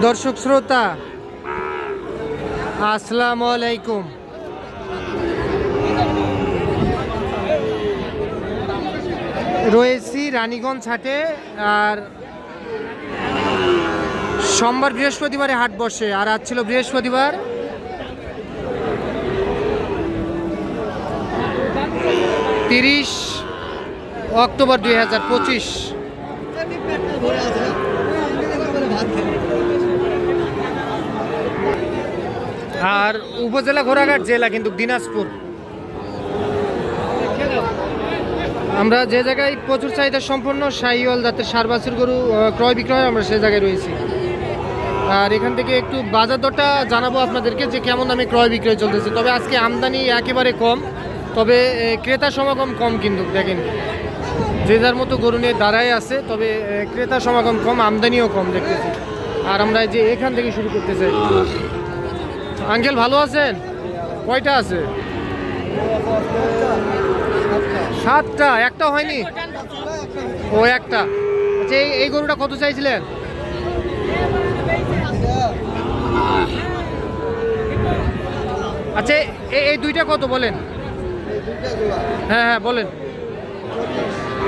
দর্শক শ্রোতা, আসসালামু আলাইকুম। রয়েছি রানীগঞ্জ হাটে, আর সোমবার বৃহস্পতিবারে হাট বসে, আর আজ ছিল বৃহস্পতিবার। তিরিশ অক্টোবর দুই হাজার পঁচিশ। আর উপজেলা ঘোড়াঘাট জেলা কিন্তু দিনাজপুর। আমরা যে জায়গায় প্রচুর চাহিদা সম্পন্ন, শাহিওয়াল জাতের সার, বাছুর গরু ক্রয় বিক্রয় আমরা সেই জায়গায় রয়েছি। আর এখান থেকে একটু বাজার দরটা জানাব আপনাদেরকে যে কেমন দামে ক্রয় বিক্রয় চলতেছে। তবে আজকে আমদানি একেবারে কম, তবে ক্রেতা সমাগম কম কিন্তু, দেখেন। যে যার মতো গরু নিয়ে দাঁড়ায় আছে, তবে ক্রেতা সমাগম কম, আমদানিও কম দেখতেছি। আর আমরা যে এখান থেকে শুরু করতে চাই। আঙ্কেল ভালো আছেন? কয়টা আছে? সাতটা, একটা হয়নি? ও, একটা। আচ্ছা এই গরুটা কত চাইছিলেন? আচ্ছা এই এই দুইটা কত বলেন? হ্যাঁ হ্যাঁ বলেন।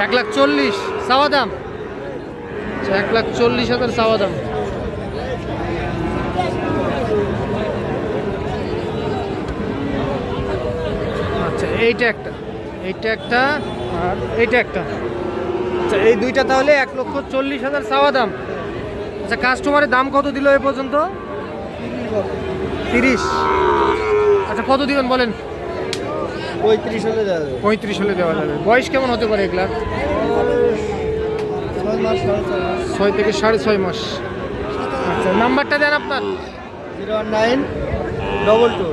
এক লাখ চল্লিশ, চাওয়া দাম? আচ্ছা এক লাখ চল্লিশ হাজার চাওয়া দাম। এইটা একটা। এইটা একটা আর এইটা একটা। আচ্ছা এই দুইটা তাহলে এক লক্ষ চল্লিশ হাজার চাওয়া দাম। আচ্ছা কাস্টমারের দাম কত দিল এ পর্যন্ত? তিরিশ। আচ্ছা কত দিবেন বলেন? পঁয়ত্রিশ হলে দেওয়া যাবে। পঁয়ত্রিশ হলে দেওয়া যাবে। বয়স কেমন হতে পারে এগুলা ছয় থেকে সাড়ে ছয় মাস। আচ্ছা নাম্বারটা দেন আপনার। Zero one nine double two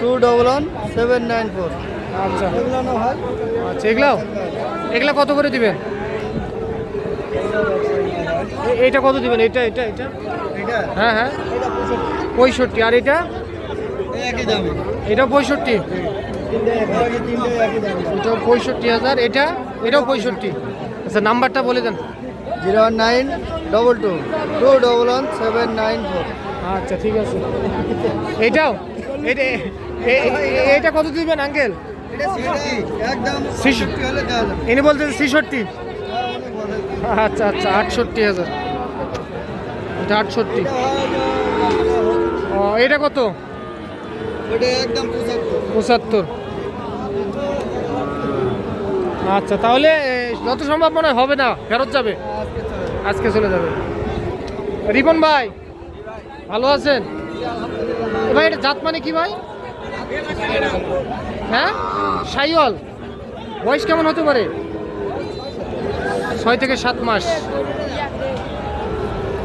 two double one seven nine four. আচ্ছা। আচ্ছা এগুলাও? এগুলা কত করে দিবেন? এইটা কত দিবেন? এটা এটা এটা এটা হ্যাঁ হ্যাঁ। এটা পঁয়ষট্টি। আর এটা এটা পঁয়ষট্টি? এটাও পঁয়ষট্টি হাজার এটা এটাও পঁয়ষট্টি। আচ্ছা নাম্বারটা বলে দেন। Zero one nine double two two double one seven nine four. আচ্ছা ঠিক আছে। এইটাও এটা এ- এ- এ- এটা কত দিবেন আঙ্কেল? ইনি বলছেন ছেষট্টি। আচ্ছা আচ্ছা আটষট্টি হাজার। এটা আটষট্টি। এটা ও এটা কত? পঁচাত্তর। আচ্ছা তাহলে যত সম্ভব মনে হয় হবে না ফেরত যাবে। আজকে চলে যাবে। রিপন ভাই ভালো আছেন? ভাই এটা জাত মানে কি ভাই? হ্যাঁ? সাইওয়াল বয়স কেমন হতে পারে? ছয় থেকে সাত মাস।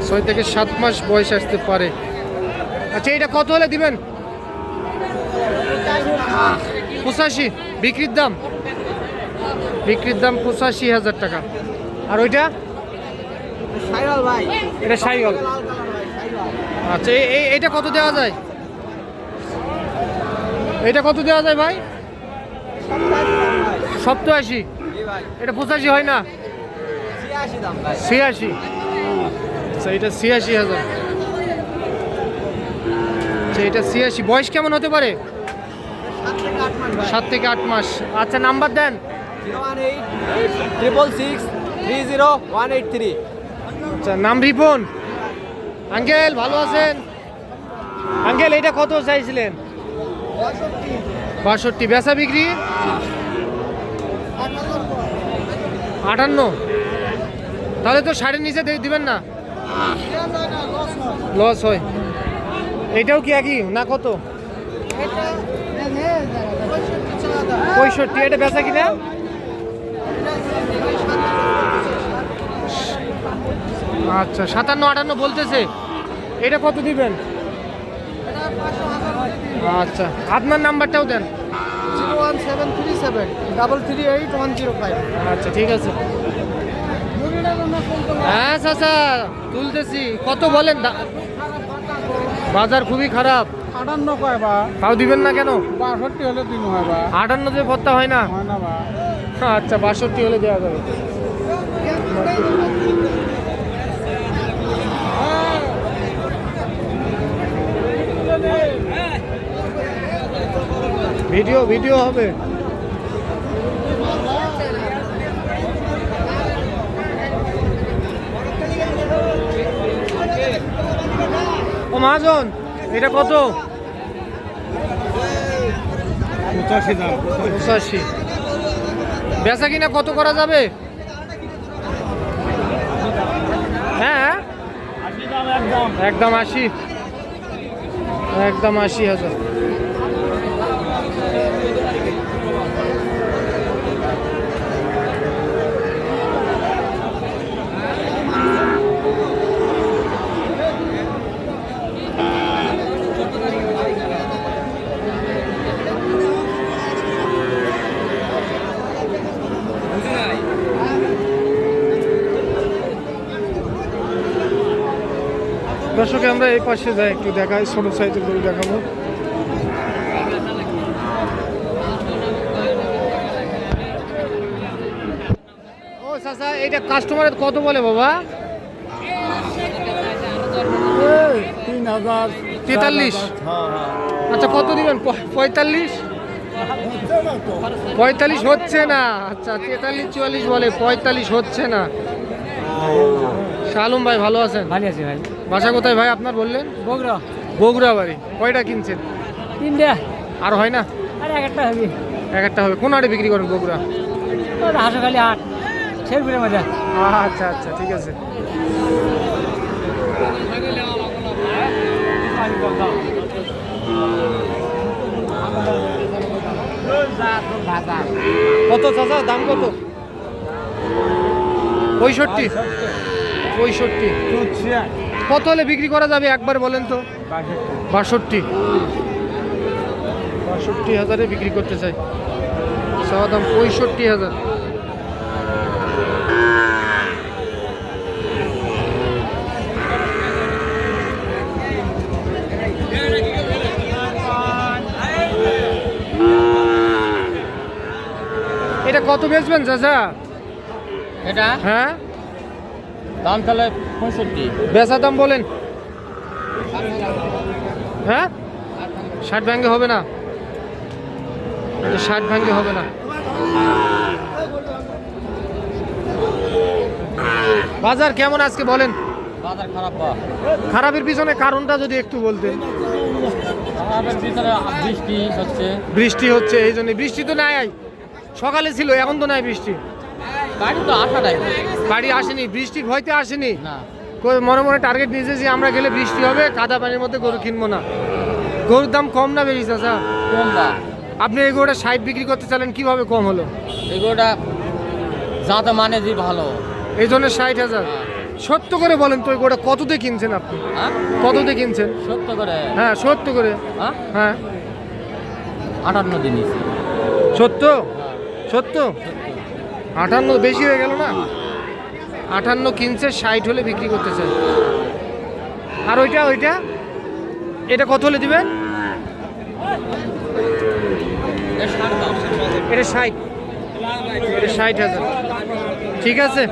ছয় থেকে সাত মাস বয়স আসতে পারে। আচ্ছা এটা কত হলে দিবেন? পঁচাশি বিক্রির দাম। বিক্রির দাম পঁচাশি হাজার টাকা। আর ওইটা? এটা সাইওয়াল আচ্ছা এই এই- কত দেওয়া যায়? এটা কত দেওয়া যায় ভাই? সপ্তাশি। এটা পঁচাশি হয় না? ছিয়াশি। আচ্ছা এটা ছিয়াশি হাজার। আচ্ছা এটা ছিয়াশি। বয়স কেমন হতে পারে? সাত থেকে আট মাস। আচ্ছা নাম্বার দেন। Triple six three zero one eight three আচ্ছা নাম রিপন। আঙ্কেল ভালো আছেন? আঙ্কেল এটা কত চাইছিলেন? বাষট্টি। বেচা বিক্রি? আটান্ন। তাহলে তো সাড়ে নিচে দিবেন না? লস হয়। এটাও কি একই না কত? পঁয়ষট্টি। এটা বেচা কিনা? আচ্ছা সাতান্ন আটান্ন বলতেছে। এটা কত দিবেন? আচ্ছা আপনার নাম্বারটাও দেন। Zero one seven three seven double three eight one zero five. আচ্ছা ঠিক আছে। হ্যাঁ চাচা তুলতেছি। কত বলেন? বাজার খুবই খারাপ। আটান্ন কয় বা? তাও দিবেন না কেন? বাষট্টি হলে দিন হয় বা? আটান্ন যে ভত্তা হয় না? হয় না বা? আচ্ছা বাষট্টি হলে দেওয়া যাবে। ভিডিও ভিডিও হবে। ও মহাজন এটা কত? পঁচাশি দাম। পঁচাশি। বেচা কিনা কত করা যাবে? হ্যাঁ? একদম আশি। একদম আশি হাজার। দর্শকে আমরা এই পাশে যাই একটু দেখাই ছোট সাইজের গরু দেখাবো। ও চাচা এটা কাস্টমারের কত বলে বাবা? তিন হাজার তেতাল্লিশ? হ্যাঁ হ্যাঁ। আচ্ছা কত দিবেন? পঁয়তাল্লিশ? পঁয়তাল্লিশ হচ্ছে না। আচ্ছা তেতাল্লিশ চুয়াল্লিশ বলে পঁয়তাল্লিশ হচ্ছে না। শালুম ভাই ভালো আছেন? ভালো আছি ভাই। বাসা কোথায় ভাই আপনার বললেন? বগুড়া। বগুড়া বাড়ি। কয়টা কিনছেন? তিনটা আর হয় না? আর এক একটা হবে। এক একটা হবে। কোন হাটে বিক্রি করেন বগুড়া? হাঁসখালি আট শেরপুরের মধ্যে। আচ্ছা আচ্ছা ঠিক আছে। কত চাচা? দাম কত? পঁয়ষট্টি। পঁয়ষট্টি। কত হলে বিক্রি করা যাবে? একবার বলেন তো। বাষট্টি। বাষট্টি হাজারে বিক্রি করতে চাই। চাওয়া দাম পঁয়ষট্টি হাজার। এটা কত বেচবেন চাচা? এটা? হ্যাঁ? দাম তাহলে পঁয়ষট্টি। বেচা দাম বলেন। হ্যাঁ? ষাট ভাঙ্গে হবে না। ষাট ভাঙ্গে হবে না। বাজার কেমন আজকে বলেন? বাজার খারাপ খারাপের পিছনে কারণটা যদি একটু বলতেন। বৃষ্টি হচ্ছে। বৃষ্টি হচ্ছে এই জন্য বৃষ্টি তো নাই সকালে ছিল এখন তো নাই বৃষ্টি। গাড়ি তো আসা নাই বাড়ি আসেনি বৃষ্টির ভয়তে আসেনি? না। মনে মনে টার্গেট নিয়েছে যে আমরা গেলে বৃষ্টি হবে কাদা পানির মধ্যে গরু কিনবো না। গরুর দাম কম না বেশি চাচা? কম দাম আপনি এই গরুটা ষাট বিক্রি করতে চাইলেন কীভাবে কম হলো? এগুলোটা যাতে মানে যে ভালো। এই জন্য ষাট হাজার। সত্য করে বলেন তো এই গরুটা কততে কিনছেন আপনি? হ্যাঁ? কততে কিনছেন? সত্য করে। হ্যাঁ সত্য করে। হ্যাঁ? হ্যাঁ। আটান্ন দিন সত্য? সত্য। আটান্ন বেশি হয়ে গেল না? আটান্ন কিনছে, ষাট হলে বিক্রি করতে চাই আর ওইটা ওইটা? এটা কত হলে দিবেন? এটা ষাট। এটা ষাট হাজার। ঠিক আছে?